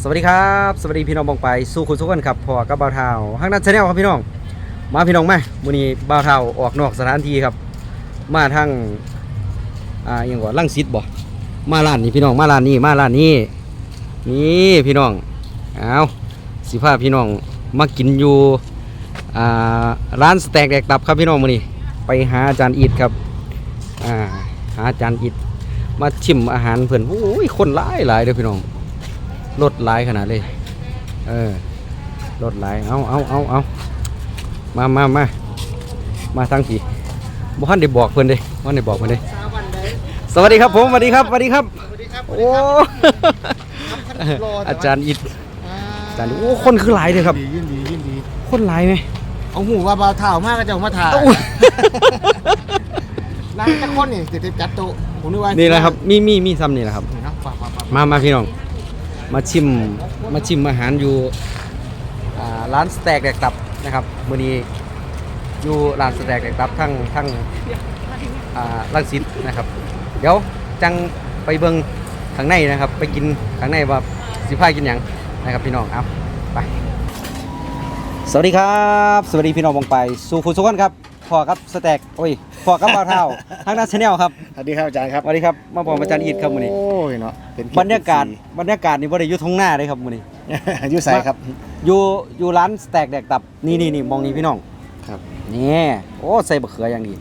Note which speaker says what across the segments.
Speaker 1: สวัสดีครับ สวัสดีพี่น้องบองไปสู่คุณทุกคนครับพอกับบ่าวเทาห้างนั้นชาแนลครับพี่น้อง มาพี่น้องมาวันนี้บ่าวเทาออกนอกสถานที่ครับ มาทางอ่าอหยังก่อนลังสิตบ่มาร้านนี้พี่น้องมาร้านนี้มาร้านนี้นี่พี่น้องเอาสิพาพี่น้องมากินอยู่อ่าร้านสแต็กแดกตับครับพี่น้องมือนี้ ไปหาอาจารย์อิดครับอ่าหาอาจารย์อิดมาชิมอาหารเพิ่นโอ้ยคนหลายหลายเด้อพี่น้อง รถหลายขนาดเลย เออรถหลาย เอาเอาเอาเอามามามามาทั้งทีบ่ทันได้บอกเพิ่นเด้บ่ทันได้บอกเพิ่นเด้สวัสดีครับผมสวัสดีครับสวัสดีครับ
Speaker 2: สวัสดีครับ
Speaker 1: โอ้อาจารย์อิดอาจารย์โอ้คนคือหลายเลยครับ
Speaker 2: ยินดียินดี
Speaker 1: คนหลายไหม
Speaker 2: เอาหูว่าเบาเท้ามากก็จะเอามาถ่าย
Speaker 1: โอ้
Speaker 2: ร้านจะคนนี่ติดจัดโต๊ะผมนึกว่า
Speaker 1: นี่แหละครับ มีมีมีซ้ำนี่แหละครับ
Speaker 2: นี่เนาะฝากฝากฝาก
Speaker 1: มามาพี่น้อง มาชิมมาชิมอาหารอยู่ร้านสแต็กแดกตับนะครับมื้อนี้อยู่ร้านสแต็กแดกตับทั้งทั้งอ่ารังสิตนะครับ เดี๋ยวจังไปเบิ่งข้างในนะครับ ไปกินข้างในว่าสิพากินหยังนะครับพี่น้องเอาไปสวัสดีครับ สวัสดีพี่น้องบองไปสู่คุณสุขนครับ พอครับสแต็กโอ้ยพอกับบ่าวเท้าทางด้านชาแนลครับ
Speaker 2: สวัสดีครับอาจารย์ครับ
Speaker 1: สวัสดีครับมาบอกอาจารย์อีดครับมื้อนี้
Speaker 2: โอ้ยเนาะเป็นเบ
Speaker 1: รรยากาศบรรยากาศนี่บ่ได้อยู่ท้องหน้าเลยครับมื้อนี้
Speaker 2: อยุ่ใสครับ
Speaker 1: อยู่อยู่ร้านสแต็กแดกตับนี่นี่นี่มองนี่พี่น้อง
Speaker 2: ครับ
Speaker 1: นี่โอ้ใส่บะเขืออย่างดี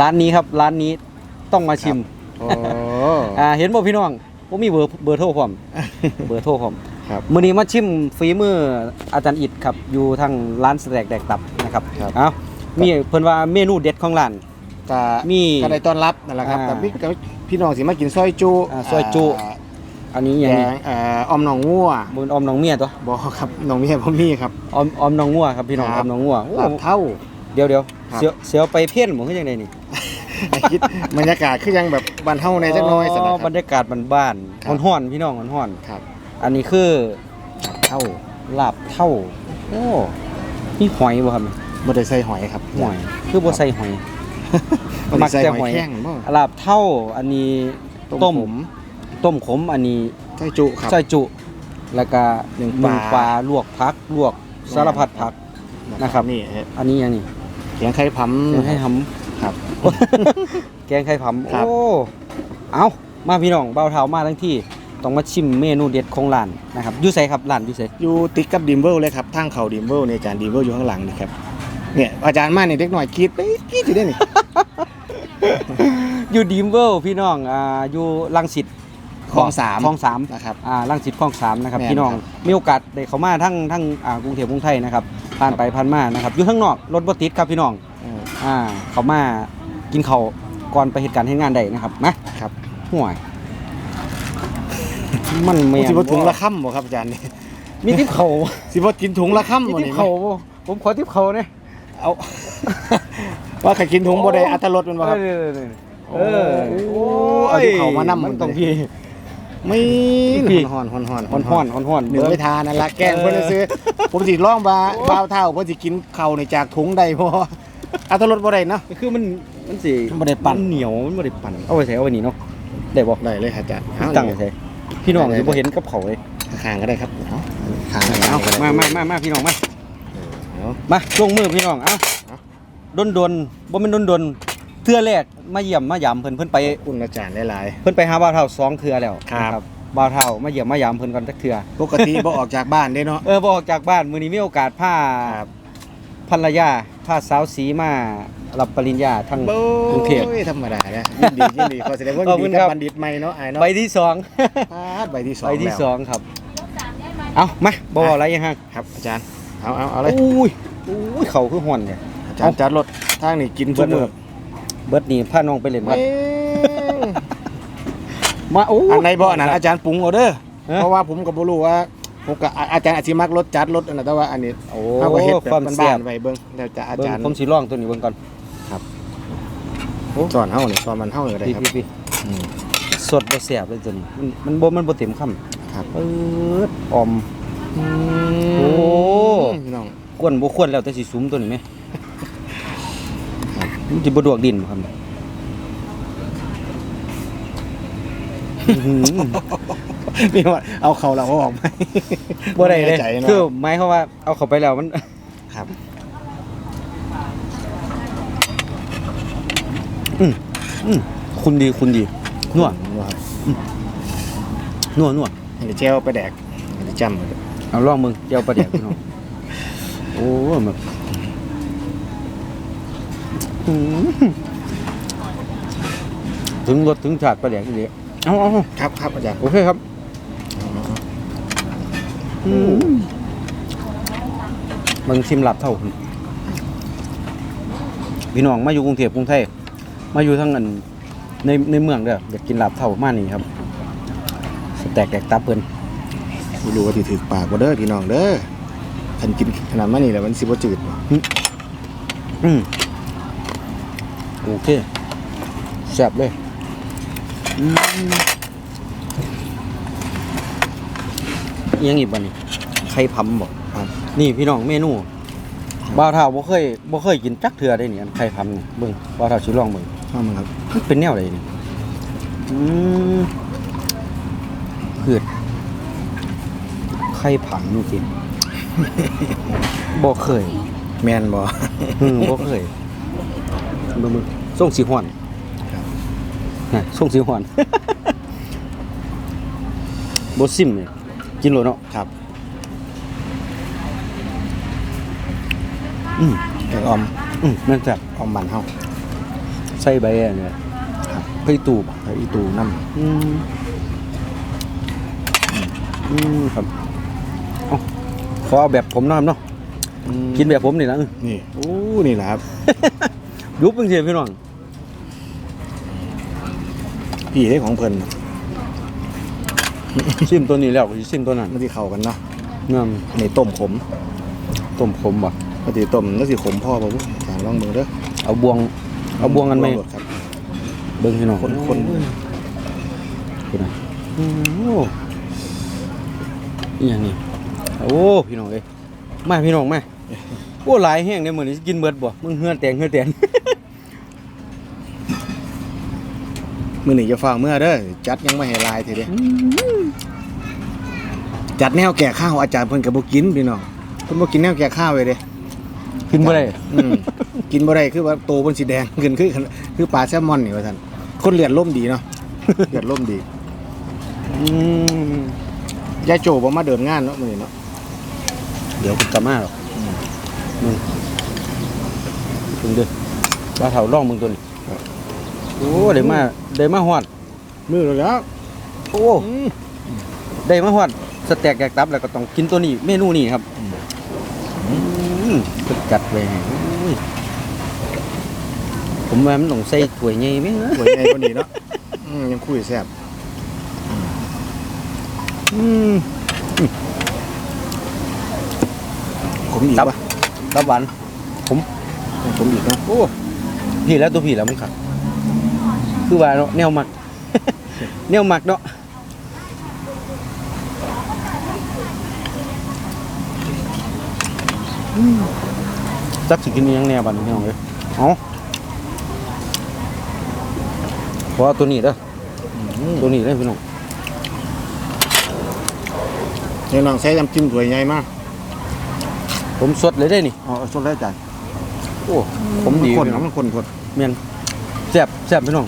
Speaker 1: ร้านนี้ครับร้านนี้ต้องมาชิม
Speaker 2: โอ้
Speaker 1: อ่าเห็นบ่พี่น้องผมมีเบอร์เบอร์โทรพร้อมเบอร์โทรพร้อม
Speaker 2: ครับ
Speaker 1: มื้อนี้มาชิมฝีมืออาจารย์อิดครับอยู่ทางร้านสแต็กแดกตับนะครับ
Speaker 2: ครับ
Speaker 1: เอ้า มีเพิ่นว่าเมนูเด็ดของร้าน
Speaker 2: ก็
Speaker 1: มี
Speaker 2: ก็ได้ต้อนรับนั่นแหละครับ
Speaker 1: อ่า
Speaker 2: แต่พี่กับพี่น้องสิมากินซอยจุ
Speaker 1: อ่าซอยจุาอันนี้อ
Speaker 2: แก
Speaker 1: ย่างนี้
Speaker 2: งเอ่อออมหนองงัว
Speaker 1: บนออมน้องเมียตัว
Speaker 2: บอครับหนองเมียพ่อมีครับ
Speaker 1: ออมออมน้องงัวครับพี่น้อง
Speaker 2: ค
Speaker 1: อ
Speaker 2: รั
Speaker 1: อบมน้องงัวโอ้
Speaker 2: ลาบเท่า
Speaker 1: เดี๋ยวเดี๋ยว
Speaker 2: ครับ
Speaker 1: เสียวเสียวไปเพี้ยนหมคือจังไดนี่
Speaker 2: คิดบรรยากาศคือยังแบบบ้านเฮาในจักหน้อยสนะค
Speaker 1: บ
Speaker 2: รั
Speaker 1: ร
Speaker 2: บ
Speaker 1: รยากาศบ้าน
Speaker 2: ครับ
Speaker 1: ๆฮ้อนๆพี่น้องฮ้อน
Speaker 2: ครับ
Speaker 1: ๆอันนี้คือ
Speaker 2: เท่า
Speaker 1: ลาบเท่าโอ้มีหอยบ่ครับ
Speaker 2: บ่ได้ใส่หอยครับ
Speaker 1: หอยคือบ่ใส่หอย
Speaker 2: บ่ได้ใส่หอยแข้งบ่
Speaker 1: ลาบเท่าอันนี้ต้มต้มขมอันนี้
Speaker 2: ใส่จุครับ
Speaker 1: ซอยจุ แล้วก็
Speaker 2: หนึ่ง
Speaker 1: หนึ่ง
Speaker 2: ป
Speaker 1: ป
Speaker 2: ลา
Speaker 1: ลาลวกผักลวกสารพัดผักนะครับ
Speaker 2: นี่ฮะ
Speaker 1: อันนี้อย่างนี้
Speaker 2: เขียงไข่พำ
Speaker 1: แกงไข่หำ
Speaker 2: ครับ
Speaker 1: แกงไข่ผำ
Speaker 2: ครับ
Speaker 1: โอ้เอามาพี่น้องเบาเท้ามาทั้งที่ต้องมาชิมเมนูเด็ดของร้านนะครับอยู่ไสครับร้านอยู่ไส
Speaker 2: อยู่ติดกับดิมเบิลเลยครับทางเขาดิมเบิลในยอาจารย์ดิมเบิลอยู่ข้างหลังนี่ครับ เนี่ยอาจารย์มาเนี่ยเด็กหน่อยกรีดไปกรีดอยู่ได้นี่
Speaker 1: อยู่ดีมเวิลพี่น้องอ่าอยู่ลังสิต
Speaker 2: คลองสาม
Speaker 1: คลองสาม
Speaker 2: นะครับ
Speaker 1: อ่าลังสิตคลองสามนะครับ
Speaker 2: แม่น
Speaker 1: พี่น้อง
Speaker 2: ครับ
Speaker 1: มีโอกาสได้เข้ามาทั้งทั้งอ่ากรุงเทพกรุงไทยนะครับผ่านไปผ่านมานะครับอยู่ข้างนอกรถบ่ติดครับพี่น้อง
Speaker 2: เออ
Speaker 1: อ่าเข้ามากินข้าวก่อนไปเหตุการณ์เหตุงานใดนะครับนะครับ ห่วยมันแม่
Speaker 2: สิ
Speaker 1: น
Speaker 2: บ่ถุงละค่ำบ่ครับอาจารย์นี่
Speaker 1: มีทิปเขา
Speaker 2: สิบ่กินถุงละค่ำ
Speaker 1: มี
Speaker 2: บ่
Speaker 1: ทิป
Speaker 2: นี่
Speaker 1: เขาบ่ผมขอทิปเขาเนี่ย
Speaker 2: เอา ว่าใครกินถุงบ่ได้อัตรสมันบ่ครับ
Speaker 1: เออเออ
Speaker 2: โอ้โหเอาทิปเขามานำ
Speaker 1: มันต้องพี่
Speaker 2: ไม่
Speaker 1: พี่
Speaker 2: ฮ้อนๆฮ้อนๆฮ้อนๆ
Speaker 1: ห่อนห่อนห่อนห่อน
Speaker 2: หนึ่งไม่ทานนั่นละแกล้งเพิ่นซื้อ ผมสิลองบาบ่าวเท่าเพิ่นสิกินข้าวในจากถุงใดบ่อัตรสบ่ได้เนาะ
Speaker 1: คือมันมันสิ
Speaker 2: มันบ่ได้ปั่น
Speaker 1: เหนียวมันบ่ได้ปั่นเอาไปใส่เอาไว้นี่เนาะได้บ่
Speaker 2: ได้เลยครับอาจารย์เอา
Speaker 1: ตั้งไว้ใส่พี่น้องสิบ่เห็นกับเขาเลย
Speaker 2: ข้างๆก็ได้ครับเอาข้างๆก็ได้
Speaker 1: เอามามามามาพี่น้องมา
Speaker 2: เอา
Speaker 1: มาลงมือพี่น้องเอา
Speaker 2: เอา
Speaker 1: ดนดนๆบ่แม่นดนดนๆเทื่อแรกมาเยี่ยมมายามเพิ่นเพิ่นไป
Speaker 2: คุณอาจารย์หลาย
Speaker 1: เพิ่นไปหาบ่าวเฒ่าสองเทื่อแล้ว
Speaker 2: ครับ
Speaker 1: นะบ่าวเฒ่ามาเยี่ยมมายามเพิ่นก่อนจักเทื่อ
Speaker 2: ๆปกติบ่ออกจากบ้านได้เนาะ
Speaker 1: เออบ่ออกจากบ้านมื้อนี้มีโอกาสพา
Speaker 2: ครับ
Speaker 1: ภรรยาพาสาวสีมารับปริญญาทั้ง
Speaker 2: โอ้
Speaker 1: กรุงเทพ
Speaker 2: ยธรรมดานะยินดียินดีขอแสดงว่า
Speaker 1: ข
Speaker 2: ยิ
Speaker 1: อบ
Speaker 2: น
Speaker 1: คุ
Speaker 2: ดี
Speaker 1: ณ
Speaker 2: กั
Speaker 1: ครับ
Speaker 2: บบัณฑิตใหม่เนาะไอ้เนาะ
Speaker 1: ใบที่สอง
Speaker 2: ปาดใบที่สอง
Speaker 1: ใบที่
Speaker 2: แล้ว
Speaker 1: สองครับ เอามาบออะไรยังฮะ
Speaker 2: ครับอาจารย์ เอาเอาเอาเลย
Speaker 1: อุ้ยอุ้ยเขาคือห่อนเนี่ย
Speaker 2: อาจารย์จัดรถทางนี่กินทุกมื้อ
Speaker 1: เบิร์ดนี่พาน้องไปเล่นวัด
Speaker 2: เอ้ย
Speaker 1: มาโอ้
Speaker 2: อันไหนบ่อันนั้นอาจารย์ปรุงเอาเด้อ
Speaker 1: ฮะ
Speaker 2: เพราะว่าผมก็บ่รู้ว่าผมก็อาอาจารย์อาจสิมักรสจัดรสอันนั้นแต่ว่าอันนี้
Speaker 1: โอ้
Speaker 2: เฮาก็เฮ็ดแบ
Speaker 1: ความ
Speaker 2: บ
Speaker 1: แซ่
Speaker 2: บ้า
Speaker 1: บ
Speaker 2: นๆไว้เบิ่งแล้วจะอา
Speaker 1: เบิ่ง
Speaker 2: จารย์
Speaker 1: ผมสิลองตัวนี้เบิ่งก่อน
Speaker 2: สอนเฮานี่สอนมันเฮาก็ได้
Speaker 1: พี่
Speaker 2: ครับ
Speaker 1: พี่พี่
Speaker 2: อืม
Speaker 1: สดบ่แซ่บเลยตัวนี้มันมันบ่มันบ่เต็มคำ
Speaker 2: ครับ
Speaker 1: เอิดออม โอ้
Speaker 2: พี่น้อง
Speaker 1: กวนบ่ควรแล้วแต่สิสุมตัวนี้ไหมมันสิบ่ดวกดินบ่ครับอื้อหือ
Speaker 2: มีว่าเอาเขาเราเอาออกไหม
Speaker 1: บ่ได้เลย
Speaker 2: แน่ใจเนาะ
Speaker 1: คือหมายเขามว่าเอาเข้าไปแล้วมัน
Speaker 2: ครับ
Speaker 1: อืมอืมคุณดีคุณดีนัว
Speaker 2: ครับ
Speaker 1: นัวนัว
Speaker 2: อันนี้เจลไปแดกอันนี้จำ
Speaker 1: เอาลองมึงเจ้าประเดี๋ยวพี่น้องโอ้แบบอืมถึงรสถึงชาติประเดี๋ยวนี่เอาเอาเอา
Speaker 2: ครับครับอาจารย์
Speaker 1: โอเคครับอืมมึงชิมหลับเท่าคุณพี่น้องมาอยู่กรุงเทพกรุงไทยมาอยู่ทั้งอันในในเมืองเด้ออยากกินหลับเท่ามานี่ครับสแต็กแดกตับเพิ่น
Speaker 2: ไม่รู้ว่าที่ถือปากบ่เด้อพี่น้องเด้อคันกินขนาดมันนี่แหละมันสิบ่จืดบ่
Speaker 1: อืมโอเคแซ่บเลยอืมอิหยังอีกบ้านี่ไข่พำบอก
Speaker 2: ครับ
Speaker 1: นี่พี่น้องเมนูบ่าวเท่าบ่เคยบ่เคยกินจักเทื่อได้นี่อันไข่พำนี่เบิ่งบ่าวเท่าสิลองเบิ่ง
Speaker 2: เข้ามาครับ
Speaker 1: มันเป็นแนวใดนี่อืมเผือดไข่ผำจริงๆบ่เคย
Speaker 2: แม่นบ่
Speaker 1: อืมบ่เคยบ่มึงส่งสีฮ้อน
Speaker 2: ครับ
Speaker 1: น่ะส่งสีฮ้อนบ่ซิมเนี่ยกินโลเนาะ
Speaker 2: ครับ
Speaker 1: อืม
Speaker 2: แกงออม
Speaker 1: อืมนั่นจ้ะ
Speaker 2: ออมมันเฮา
Speaker 1: ใส่ใบอันเนี่ย
Speaker 2: ครับ
Speaker 1: ไปตูบ
Speaker 2: แล้วอีตูน้ำ
Speaker 1: อืมอืมครับเอาข อเอาแบบผมหน้อยเนาะ
Speaker 2: อืม
Speaker 1: กินแบบผมนี่นะอื้อ
Speaker 2: นี่โอ้นี่แหละครับ
Speaker 1: ยุบจังซี่พี่น้อง
Speaker 2: พี่ได้ของเพิ่น
Speaker 1: ซิมตัวนี้แล้วก็สิซิมตัวนั้น
Speaker 2: มันสิเข้ากันเนาะ
Speaker 1: งาม
Speaker 2: อันนี้ต้มขม
Speaker 1: ต้มขมบ่
Speaker 2: ปกติต้มแล้วสิขมพ่อบ่บุอาจารย์ลองเบิ่งเด้อ
Speaker 1: เอาบวง เอาบวงกันไหม
Speaker 2: ลโหลดครับ
Speaker 1: เบิ่งพี่น้อง
Speaker 2: คนๆ
Speaker 1: คุณนะอืมโอ้อีหยังนี่ โอ้พี่น้องเอ้ยมาพี่น้องมาโอ้หลายแห้งเด้มื้อนี้สิกินเบิดบ่มึงเฮือนแตงเฮือนแตง
Speaker 2: มื้อนี้จะฟังเมื่อเด้อจัดยังไม่ให้ลายทีเด้จัดแนวแก่ข้าวอาจารย์เพิ่นก็บ่กินพี่น้องเพิ่นบ่กินแนวแก่ข้าวไว้เด้
Speaker 1: กินบ่ได้
Speaker 2: อืมกินบ่ได้คือว่าโตเพิ่นสิแดงขึ้นคือคือปลาแซลมอนนี่ว่าซั่นคนเลือดล่มดีเนาะเลือดล่มดี
Speaker 1: อืม
Speaker 2: ยายโจบ่มาเดินงานเนาะมื้อนี้เนาะ
Speaker 1: เดี๋ยวคุณกลับมาหรอกมึงมึงเด้อปลาเถาล่องมึงตัวนี้โอ้ได้มาได้มาฮอด
Speaker 2: มื้อแล้ว
Speaker 1: โอ้ได้มาฮอดสแต็กแกกตับแล้วก็ต้องกินตัวนี้เมนูนี้ครับอืมเพิ่นจัดไว้ให้โอ้ยผมว่ามันต้องใส่ถ้วยใหญ่ไหมเนอะ
Speaker 2: สวยใหญ่กว่านี้เนาะอืมยังคุยแซ่บ
Speaker 1: อืม
Speaker 2: ผมอีก
Speaker 1: ครับ
Speaker 2: ป่ะ
Speaker 1: ตับหวาน
Speaker 2: ผมอีกเนาะ
Speaker 1: โอ้พี่แล้วตัวพี่แล้วมึงครับคือว่าเนาะแนวหมัก แนวหมักเนาะจักสิกินอิหยังแนวบัดนี้พี่น้องเอ้ยเอาเพราะว่าตัวนี้เด้อ
Speaker 2: อืม
Speaker 1: ตัวนี้เด้อพี่น้อง
Speaker 2: เดี๋ยวน้องใช้น้ำจิ้มสวยใหญ่มาก
Speaker 1: ผมสดเลยได้นี่
Speaker 2: เอาเอาชนแล้วอาจารย์
Speaker 1: โอ้ผมดี
Speaker 2: คน
Speaker 1: พี่น้อง
Speaker 2: มันคนคน
Speaker 1: เมียนแซ่บแซ่บพี่น้อง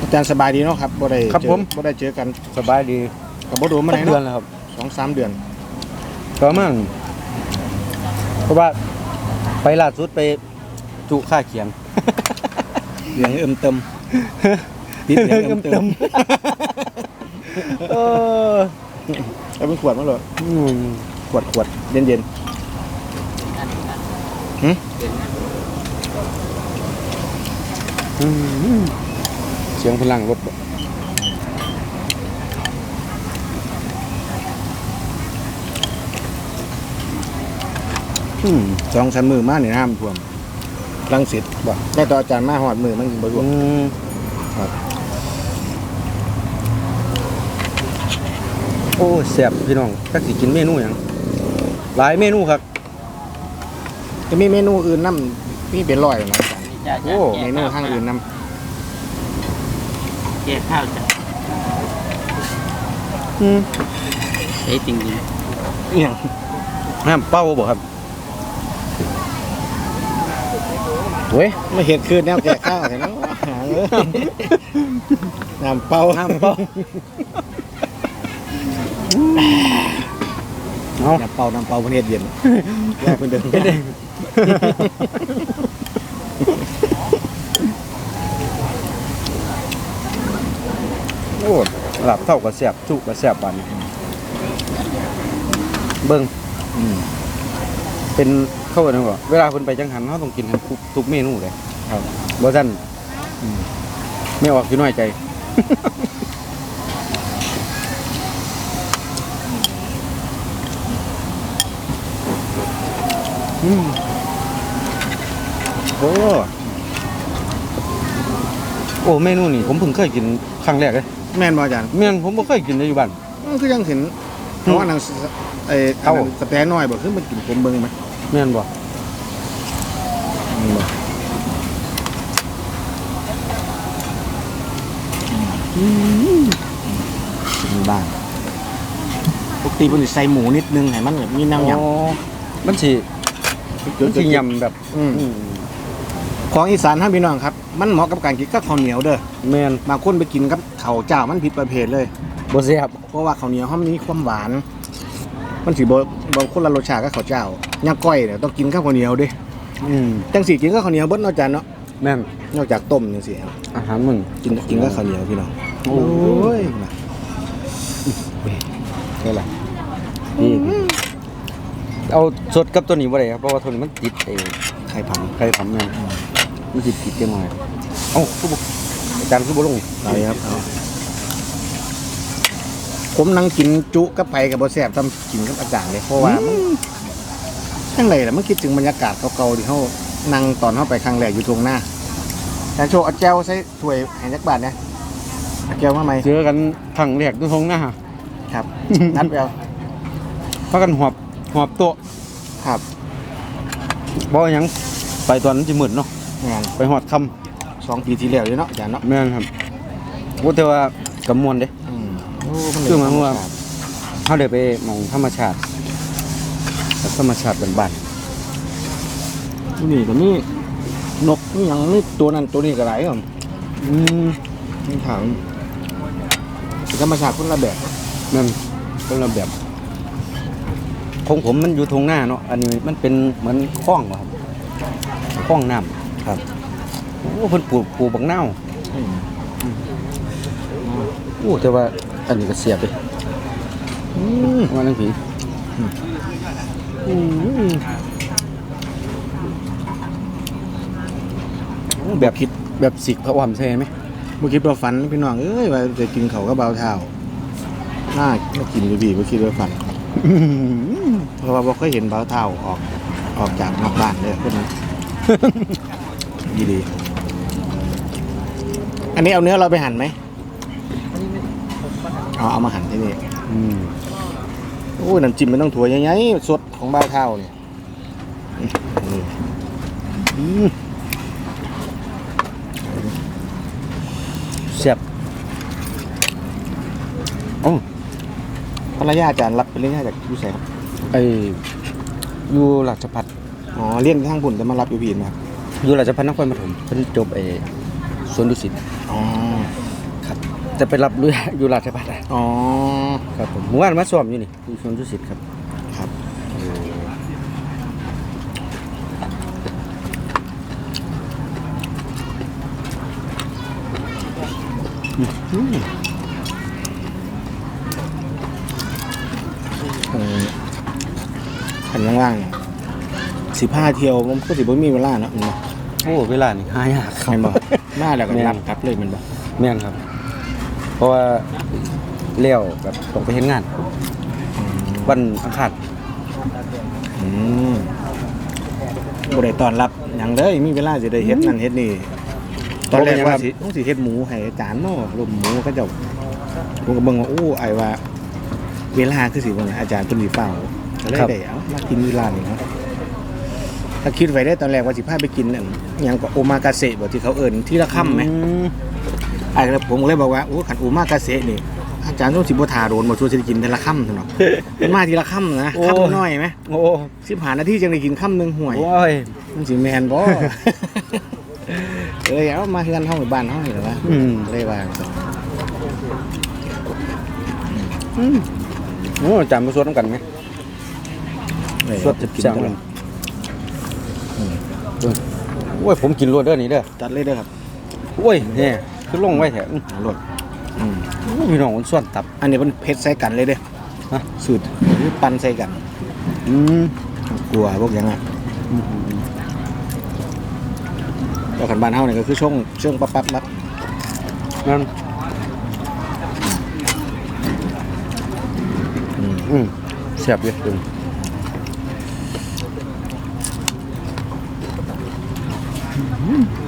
Speaker 2: อาจารย์สบายดีเนาะครับบ่ได้
Speaker 1: ครับ
Speaker 2: เจอ
Speaker 1: ผม
Speaker 2: บ่ได้เจอกัน
Speaker 1: สบายดี
Speaker 2: กับบ่โดนมาไหน
Speaker 1: เดือน
Speaker 2: เนาะ
Speaker 1: แล้วครับ
Speaker 2: สองสามเดือน
Speaker 1: ก็มั่งเพ ราะว่าไปล่าสุดไปจุค่าเขียง
Speaker 2: เหลืองเอิ่มเติมติดเหลืองเอิ่มเติม
Speaker 1: เออ
Speaker 2: แล้วเป็นขวดมั้งเหรอ
Speaker 1: อืม
Speaker 2: ขวดขวดเย็นเย็นหึ
Speaker 1: อืมเสียงพลังรถบ่
Speaker 2: อืมสองสามมือมาเนี่ยน้ำท่วมรังสิตบ่ได้ต่ออาจารย์มาหอดมือมันบ่ท่วม
Speaker 1: อืม
Speaker 2: ครับ
Speaker 1: โอ้อ้แซ่บพี่น้องจักสิกินเมนูหยังหลายเมนูครับ
Speaker 2: จะมีเมนูอื่นนำมีเป็นร้อยนะอาจารย์
Speaker 3: จ้ะ
Speaker 2: โอ้เมนูทางอื่นนำ
Speaker 3: แกะข้าวจ้ะ
Speaker 2: อืม
Speaker 3: ใช้จริง
Speaker 2: อหย่าง
Speaker 1: น้ำเป้าบ่ครับ เว้ย
Speaker 2: ไม่เห็นคือแนวแกะข้าวเห็นไหมหาเลยน้ำเปล่า
Speaker 1: น้ำเป้าเอา
Speaker 2: น้ำเปล่าน้ำเปล่าประเทศเย็นแยกเป็นเดิม
Speaker 1: โอ้หลับเท่ากับแซ่บจุกับแซ่บปานนี้เบิ่ง
Speaker 2: อืม
Speaker 1: เป็น เข้ากันบ่เวลาเพิ่นไปจังหันเฮาต้องกินให้ทุกทุกเมนูเลย
Speaker 2: ครับ
Speaker 1: บ่ซั่นอืมไม่ออกสิน้อยใจ อืมโอ้โอ้เมนูนี่ผมเพิ่งเคยกินครั้งแรกเลย
Speaker 2: แม่นบ่อาจารย์
Speaker 1: เมียนผมบ่เคยกินเลยอยู่บ้าน
Speaker 2: มันคือยังเห็นเพราะว่าหนังสไอ้
Speaker 1: เอ้า
Speaker 2: อันนั้นสแตนน้อยบ่คือมันกินผมเบิ่งไหม
Speaker 1: เมียนบ่
Speaker 2: อืมบ่กินบ้างปกติเพิ่นสิใส่หมูนิดนึงให้มันแบบมีน้ำย
Speaker 1: อ๋อมันสิมันสิยำแบบอืม
Speaker 2: ของอีสานท่านพี่น้องครับ มันเหมาะกับการกินกับข้าวเหนียวเด้อ
Speaker 1: แมน
Speaker 2: บางคนไปกินกับข้าวเจ้ามันผิดประเภทเลย
Speaker 1: บ่แซ่บ
Speaker 2: เพราะว่าข้าวเหนียวเขามีความหวาน มันสิบ่บ่คนละรสชาติกับข้าวเจ้าย่างก้อยเนี่ยต้องกินกับข้าวเหนียวเด้
Speaker 1: อืม
Speaker 2: จังสิกินกับข้าวเหนียวเบิดเนอกจากเนาะ
Speaker 1: แม่น
Speaker 2: นอกจากต้มจังซี่ครับ
Speaker 1: อาหารมึง
Speaker 2: กินกินกับข้าวเหนียวพี่น้อง
Speaker 1: โอ้ย
Speaker 2: นะ
Speaker 1: นี่แหละนี่เอาสดกับตัวนี้บ่ได้ครับเพราะว่าตัวนี้มันติดไอ้
Speaker 2: ไข่ผำ
Speaker 1: ไข่ผำแม่นมันสิติดจังหน่อยเอ้าคือบ่อาจารย์คือบ่ลง
Speaker 2: ไปครับเอา ผมนั่งกินจุกับไผกับบ่แซ่บทำกินกับอาจารย์เลยเพราะว่ามันจังไดล่ะมันคิดถึงบรรยากาศเก่าๆที่เฮานั่งตอนเฮาไปครั้งแรกอยู่ตรงหน้าแต่โชว์เอาแจวใส่ถ้วยให้จักบาทนะเอาแจวมาใหม่
Speaker 1: เจอกันครั้งแรกอยู่ทงหน้า
Speaker 2: ครับนัดไปเอา
Speaker 1: พากันหอบหอบโต๊ะ
Speaker 2: ครับ
Speaker 1: บ่หยังไปตอนนั้นสิมืดเนาะ
Speaker 2: งาน
Speaker 1: ไปหอดคำ
Speaker 2: สองปีที่แล้วอยู่เนาะอาจารย์เนาะ
Speaker 1: แม่นครับโอ้แต่ว่ากำมวลเด้
Speaker 2: อืมโอ้มัน
Speaker 1: คือหมายความว่าเฮาได้ไปหมองธรรมชาติแบบธรรมชาติบ้าน
Speaker 2: นี่ก็นี่นกนี่ยังนี่ตัวนั้นตัวนี้ก็หลายครับ
Speaker 1: ๆอืม
Speaker 2: นี่ถามธรรมชาติคนละแบบ
Speaker 1: นั่นคนละแบบของผมมันอยู่ทงหน้าเนาะอันนี้มันเป็นเหมือนคลองบ่ครับคลองน้ำครับโอ้เพิ่นปลูกปลูกบักนาว
Speaker 2: อืม
Speaker 1: โอ้แต่ว่า อันนี้ก็เสียบเลย
Speaker 2: อืม
Speaker 1: ว่านังผีแบบคิดแบบสิกพระอ่อมใช่ไหม
Speaker 2: เมื่อกี้เราฝันพี่น้องเอ้ยว่าจะกินเขาวก็เบาเท้าน่ามากินอยู่ดีเมื่อกี้เราฝันเพราะว่าบ่เคยเห็นเบาเท้าออกออกจากนอกบ้านเลยคนนี้ดีดีอันนี้เอาเนื้อเราไปหั่นไหม เอาเอามาหั่นที่นี่
Speaker 1: อืม
Speaker 2: โอ้ยน้ำจิ้มมันต้องถั่วใหญ่ๆสดของบ้าวเท่าเนี่ยนี่
Speaker 1: อืมเสียบโอ้
Speaker 2: ภรรยาอาจารย์รับปริญญาจากยูไสครับ
Speaker 1: ไออยู่ราชพัฒ
Speaker 2: อ๋อเรียนทางบุญแต่มารับอยู่พีนนะครับ
Speaker 1: อยู่ราชพัฒนครปฐมเพิ่นจบไอสวนดุสิต
Speaker 2: อ๋อ
Speaker 1: ครับ จะไปรับเรืออยู่ราชพัฒอะ
Speaker 2: อ๋อ
Speaker 1: ครับผมเมื่อวานมาสวมอยู่นี่อยู่สวนดุสิตครับ
Speaker 2: ครับอืมอันล่างๆสิบห้าเที่ยวมันก็สิบ่มีเวลาเนาะมันบ่
Speaker 1: โอ้เวลานี่หายากครั
Speaker 2: แม่นบ่
Speaker 1: บ
Speaker 2: มาแล้วก็
Speaker 1: แม่น
Speaker 2: รับกลับเลยแมันบ่
Speaker 1: แม่นครับเพ ราะว่าเลี้ยวแบบต้องไปเห็นงาน วันอังคาร
Speaker 2: อืมบ่ได้ต้อนรับหยังเลยมีเวลาสิได้เฮ็ดนั่นเฮ็ดนี่ตอนแรกว่าสิต้องสิเฮ็ดหมูให้อาจารย์เนาะรวมหมูก็เจ้าผมก็เบิ่งว่าอู้ไอ้ว่า เวลาคือสิว่าอาจารย์เพิ่นสิเฝ้าก็เลย
Speaker 1: ครับ
Speaker 2: ได้เอามากินที่ร้านนี่เนาะถ้าคิดไว้ได้ตอนแรกว่าสิพาไปกินอันหยังก็โอมากาเสะบ่ที่เขาเอิ้นที่ละค่ำไหม
Speaker 1: อืม
Speaker 2: ไอ้แล้วผมก็เลยบอกว่าโอ้ขันโอมากาเสะนี่อาจารย์ต้องสิบ่ทาโดนบ่ชวนสิได้กินแต่ละค่ำซั่นเนาะเป็นมาทีละค่ำนะค่ำน้อยไหม
Speaker 1: โอ้
Speaker 2: 15นาทีจังได้กินค่ำหนึงห่วย
Speaker 1: โอ้ย
Speaker 2: มันสิแม่นบ่เอ้ยเอามาเฮือนเฮาบ้านเฮานี่แหละวะ
Speaker 1: อืม
Speaker 2: เลยว่าซั่น
Speaker 1: อืมโอ้จานมาสวดน้ำกันไหม
Speaker 2: เอ้ย
Speaker 1: สวด
Speaker 2: จะกิน
Speaker 1: เสียง
Speaker 2: กัน
Speaker 1: เลยโอ้ยผมกินรวดเด้อนี่เด้อ
Speaker 2: จัดเลยเด้อครับ
Speaker 1: โอ้ยเนี่ย คือลงไว้แถว
Speaker 2: เอารสอืม
Speaker 1: พี่น้องมันส่วนตับ
Speaker 2: อันนี้มันเผ็ดใส่กันเลยเด้
Speaker 1: ฮะ
Speaker 2: สูตรหรือปั่นใส่กัน
Speaker 1: อืม
Speaker 2: กลัวพวกหยังอะแล้วขันบ้านเฮานี่ก็คือช่วงช่วงปั๊บปั๊บปั๊บ
Speaker 1: นั่น
Speaker 2: อืม
Speaker 1: อืมแซ่บอยู่ดึง
Speaker 2: กีริ้วก็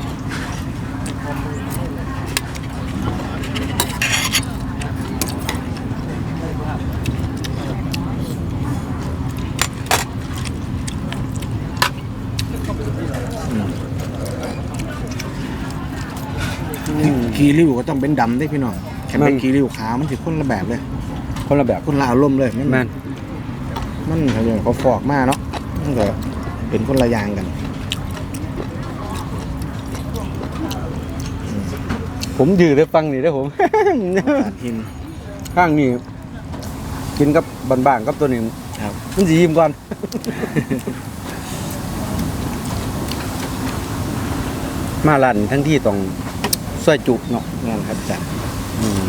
Speaker 2: ต้องเป็นดำได้พี่น้องแค่เป็นกีริ้วขาวมันสิคนละแบบเลย
Speaker 1: คนละแบบ
Speaker 2: คนละอารมณ์เลยมัน
Speaker 1: แม่น
Speaker 2: มันเขาเรียกเขาฟอกมากเนาะมันก็เป็นคนละอย่างกัน
Speaker 1: ผมยืดได้ฟังนี่ได้อผม
Speaker 2: ตัดหิน
Speaker 1: ข้างนี้กินกับบานๆกับตัวนี้
Speaker 2: ครับ
Speaker 1: มันสียิ้มก่อนมาลันทั้งที่ต้อง ซอยจุเนาะ
Speaker 2: งานครับจัด
Speaker 1: อืม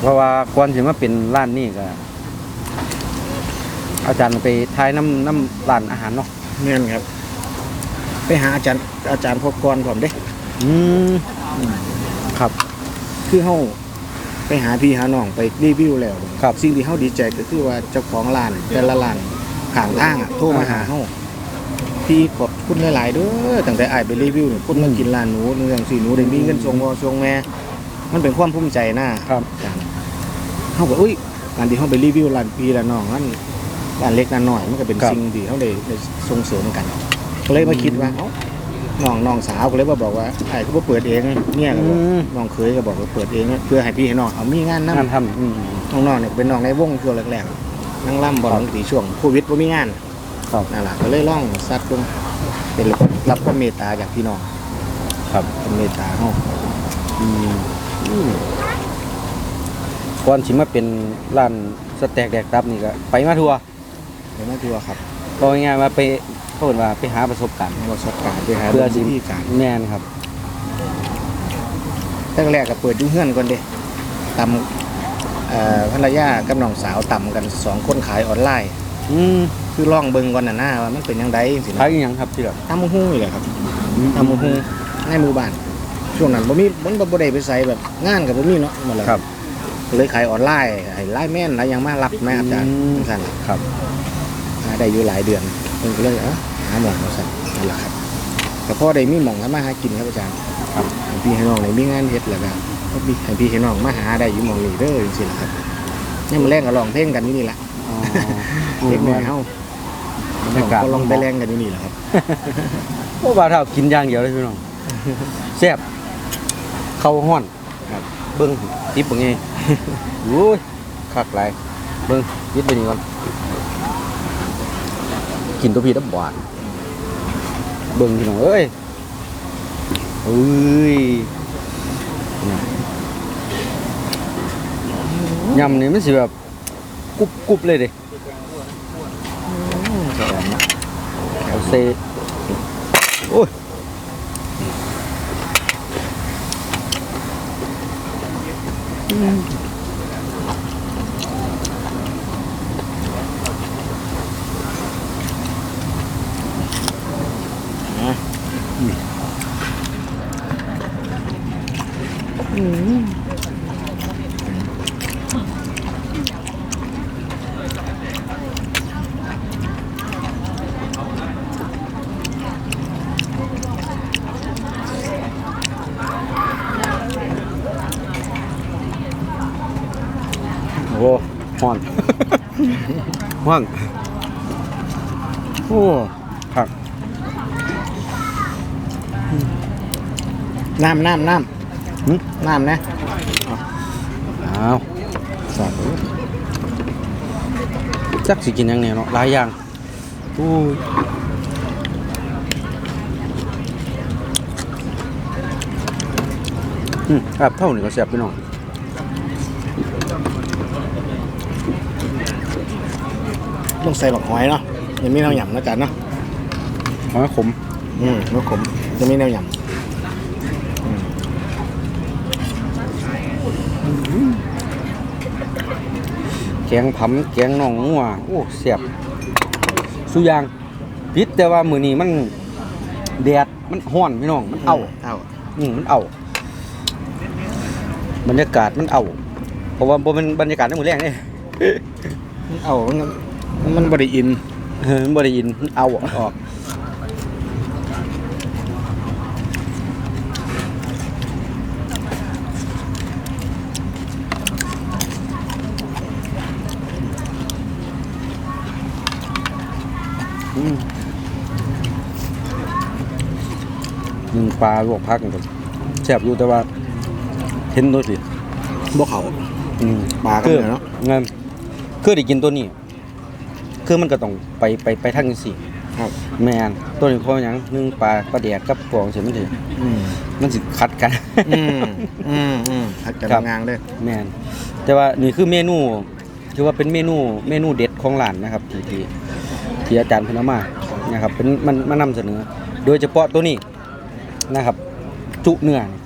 Speaker 1: เพราะว่าก่อนสิมาเป็นร้านนี่ก็อาจารย์ไปทายน้ำน้ำร้านอาหารเนาะ
Speaker 2: เงี้ยครับ ไปหาอาจารย์อาจารย์พบกรผมเด้
Speaker 1: อืมครับ
Speaker 2: คือเฮาไปหาพี่หาน้องไปรีวิวแล้ว
Speaker 1: ครับ
Speaker 2: สิ่งที่เฮาดีใจก็คือว่าเจ้าของร้านแต่ละร้านข้างทางอะโทรมาหาเฮา พี่ขอบคุณหลายๆเด้อตั้งแต่อ้ายไปรีวิวเนี่ยคนมากินร้านหนูเรื่องสิหนูได้มีเงินส่งบ่ส่งแม่ มันเป็นความภูมิใจนะครับ จ้ะเฮาก็อุ้ยการที่เฮาไปรีวิวร้านพี่ร้านน้องร้านร้านเล็กร้านน้อยมันก็เป็น
Speaker 1: ครับ
Speaker 2: สิ่งที่เฮาได้ได้ส่งเสริมกันก็เลยมาคิดว่าเอ้าน้องน้องสาวก็เลยมาบอกว่าไอ้ก็บ่เปิดเองเนี่ยก็บอก
Speaker 1: อืม
Speaker 2: น้องเคยก็บอกว่าเปิดเองนะเพื่อให้พี่ให้น้องเอามีงานนํ
Speaker 1: งานทำอืม
Speaker 2: น้องๆเนี่ยเป็นน้องในวงช่วงแรกๆนั่งล่ำบอล
Speaker 1: ครับ
Speaker 2: ดนตรีช่วงโควิดบ่มีงาน
Speaker 1: ครับ
Speaker 2: นั่นแหละก็เลยล่องซัดลงเป็นรับความเมตตาจากพี่น้อง
Speaker 1: ครับ
Speaker 2: ความเมตตาเฮา
Speaker 1: อืมอืมก่อนสิมาเป็นร้านสแต็กแดกตับนี่ก็ไปมาทั่ว
Speaker 2: ในมาทัวครับ
Speaker 1: ก็ง่ายๆว่าไปเขาเอิ้นว่าไปหาประสบการณ์
Speaker 2: ประสบการณ์ไปหา
Speaker 1: เพื่อสิ
Speaker 2: วิธีการ
Speaker 1: แม่นครับ
Speaker 2: แรกๆก็เปิดอยุ่งเฮือนก่อนเด้ตำเอ่อภรรยากับน้องสาวตำกันสองคนขายออนไลน์
Speaker 1: อืม
Speaker 2: คือลองเบิ่งก่อนน่ะนะว่ามันเป็นยังไงจังซี่
Speaker 1: ขาย
Speaker 2: นะ
Speaker 1: อีหยังครับที่แบบ
Speaker 2: ตำมะฮุ่งนี่แหละครับตำมะฮุงในหมู่บ้านช่วงนั้นบ่มีมันบ่บ่ได้ไปใส่แบบงานกับบ่มีเนาะหมดเลย
Speaker 1: ครับ
Speaker 2: ก็เลยขายออนไลน์ให้ไลน์แม่นแล้วยังมารับแม่อาจารย์
Speaker 1: อืม
Speaker 2: สั่น
Speaker 1: ครับ
Speaker 2: หาได้อยู่หลายเดือนเพิ่นก็เลยเอ้าหาหม่องมาสั่นนั่นแหละครับแต่พอได้มีหม่องทำมาหากินครับอาจารย์
Speaker 1: ครับ
Speaker 2: ให้พี่ให้น้องได้มีงานเฮ็ดแล้วก็ให้พี่ให้พี่ให้น้องมาหาได้อยู่หม่องนี้เด้อจังซี่ล่ะครับนี่มาแรงก็ร้องเพลงกันอยู่นี่แหละ
Speaker 1: อ๋อ
Speaker 2: เด็กน้อยเฮา
Speaker 1: บรรยากาศ
Speaker 2: ก็ลองไปแรงกันอยู่นี่แหละครับ
Speaker 1: โอ้บาเท่ากินอย่างเดียวเลยพี่น้องแซ่บเข้าห้อน
Speaker 2: ครับ
Speaker 1: เบิ้งติบเบิ่งไงโอ้ยคักหลายเบิ้งยิดไปนี่ก่อนกินตัวพี่ดับหวานเบิ้งพี่น้องเอ้ยเอ้ยเนี่ยยำนี่มันสิแบบกรุบกรุบเลยเด้ เอาเซโอ้ย
Speaker 2: อ
Speaker 1: โอ้ห้อน ห้อนโอ้ครับ
Speaker 2: น้ำน้ำน้
Speaker 1: หึำ
Speaker 2: น้ำนะ
Speaker 1: อ้าวสาธุจักสิกินหยังเนี่ยเนาะหลายอย่างโอ้ยอืมครับเท่านี้ก็แซ่บพี่น้อง
Speaker 2: ต้องใส่บักหอยเนาะยังมีแนวหยำนะจ๊ะเนาะ
Speaker 1: หอยขม
Speaker 2: อืมมะขมจะมีแนวหย
Speaker 1: แกงผำแกงหน่องงัวโอ้เสียบสุอยางพิษแต่ว่ามือนี้มันแดดมันห้อนพี่น้องมันำเอา
Speaker 2: เอา
Speaker 1: อืมมันเอาบรรยากาศมันเอาเพราะว่าบ่เป็นบรรยากาศในมือแรงเนี่ย
Speaker 2: เอามัน มันบริอิน
Speaker 1: เออมันบ่ได้ยินมันเอาออกอืมหนึ่งปลาลวกพักกันแซ่บอยู่แต่ว่าเห็นด้วยสิ
Speaker 2: บ่เขา
Speaker 1: อืม
Speaker 2: ปลากัน
Speaker 1: คือ
Speaker 2: เลยเนาะ
Speaker 1: เงินคือได้กินตัวนี้ คือมันก็ต้องไปไปไปทางนี้สิ
Speaker 2: ครับ
Speaker 1: แมนตัวนี้เพราะหยังหนึ่งปลาปลาแดกกับปองเสียมันสิ
Speaker 2: อืม
Speaker 1: มันสิคัดกัน
Speaker 2: อืมอืมอืมหักกัน
Speaker 1: ครับ
Speaker 2: งางเลย
Speaker 1: แมนแต่ว่านี่คือเมนูถือว่าเป็นเมนูเมนูเด็ดของร้านนะครับที่ที่ที่อาจารย์เพนเอามานะครับเป็นมันมานำเสนอ โดยเฉพาะตัวนี้นะครับ จุเนื้อนี่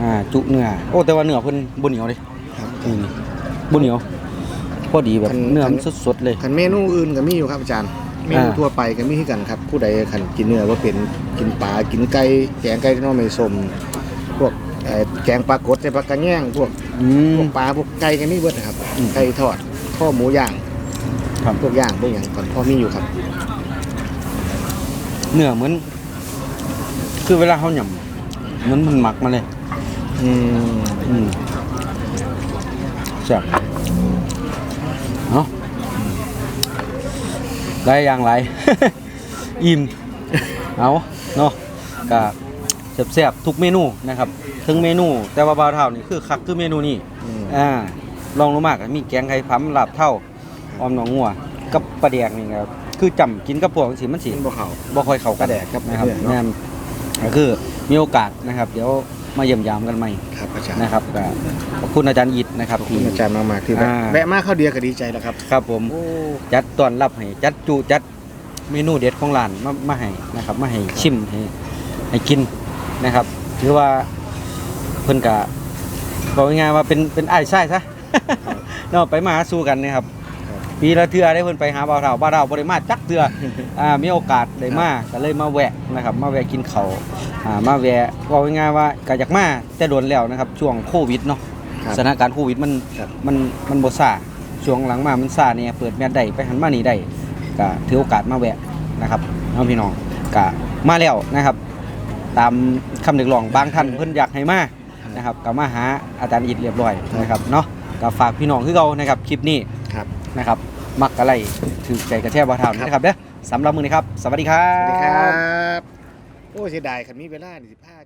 Speaker 1: อ่าจุเนื้อโอ้แต่ว่าเนื้อเพิ่นบ่เหนียวเลย
Speaker 2: ครับ
Speaker 1: นี่นี่บ่เหนียวพ อดีแบบ
Speaker 2: คัน
Speaker 1: เนื้อมันสดๆเลย
Speaker 2: ขันเมนูอื่นก็มีอยู่ครับอาจารย์ เมนู
Speaker 1: อ่า
Speaker 2: ทั่วไปก็มีที่กันครับ ผู้ใดขันกินเนื้อว่าเป็นกินปลากินไก่แกงไก่ที่น้องไม่สมพวกเอ่อแกงปลากดใส่ปลากระแยงพวก
Speaker 1: อื
Speaker 2: พ
Speaker 1: ม
Speaker 2: วกปลาพวกไก่ก็มีเบิดนะครับ
Speaker 1: อืม
Speaker 2: ไก่ทอดข้อหมูย่าง
Speaker 1: ครับ
Speaker 2: พวกย่างพวกอย่างก่อนพ่อมีอยู่ครับ
Speaker 1: เนื้อเหมือน คือเวลาเขาหย่ำเหมือนมันหมักมาเลย
Speaker 2: อืม
Speaker 1: อืมแซ่บ เนาะได้อย่างไร อิ่มเอาเนาะก็แซ่บๆทุกเมนูนะครับถึงเมนูแต่ว่าบาวเท่านี่คือคักคือเมนูนี้
Speaker 2: อืม
Speaker 1: อ่าลองลงมากมีแกงไข่พัมลาบเท่าออมหนองงัวกับปลาแดกนี่ครับคือจำกินกับพวกสีมันสี
Speaker 2: กินบ่เขา
Speaker 1: บ่ค่อยเข้ากัน
Speaker 2: ปลาแดกครับ
Speaker 1: นะครับ
Speaker 2: เพื่อนเนาะ
Speaker 1: แม่นก็คือมีโอกาสนะครับ เดี๋ยว มาเยี่ยมยามกันใหม่
Speaker 2: ครับอาจารย์
Speaker 1: นะครับก็ขอบคุณอาจารย์ยิดนะครับ
Speaker 2: ขอบคุณอาจารย์มากๆที่แวะ
Speaker 1: อ่า
Speaker 2: แวะมาเข้าวเดียวก็ดีใจแล้วครับ
Speaker 1: ครับผม
Speaker 2: โอ้
Speaker 1: จัดต้อนรับให้จัดจูจัดเมนูเด็ดของร้านมามาให้นะครับมาให้ชิมให้ให้กินนะครับถือว่าเพิ่นกะบอกง่ายๆว่าเป็นเป็นไอ้ายไส้ซะ เนาะไปมาหาสู่กันนะครับ ปีละเทื่อได้เพิ่นไปหาบ่าวเฒ่าบ่าวเฒ่าบ่ได้มาจักเทื่ออ่ามีโอกาสได้มาก็เลยมาแวะนะครับ มาแวะกินข้าวอ่ามาแวะว่าง่ายๆว่าก็อยากมาแต่โดนแล้วนะครับ ช่วงโควิดเนาะ
Speaker 2: ครับ
Speaker 1: สถานการณ์โควิดมัน
Speaker 2: ครับ
Speaker 1: มันมันบ่ซ่าช่วงหลังมามันซ่าเนี่ยเปิดแมสได้ไปหันมานี่ได้ก็ถือโอกาสมาแวะนะครับน้องพี่น้องก็มาแล้วนะครับ ตามคำเรียกร้องบางท่านเพิ่นอยากให้มานะครับก็มาหาอาจารย์อิดเรียบร้อยนะครับเนาะก็ฝากพี่น้องคือเก่านะครับคลิปนี้
Speaker 2: ครับ
Speaker 1: นะครับมักอะไรถือใจกระแทกบ่าเท่านี้นะครับเด้อสำหรับมือนี้ครับ สวัสดีครั
Speaker 2: ส
Speaker 1: บ
Speaker 2: วัสดีครับ โอ้เสียดายคันมีเวลานี่สิพาอาจารย์ไป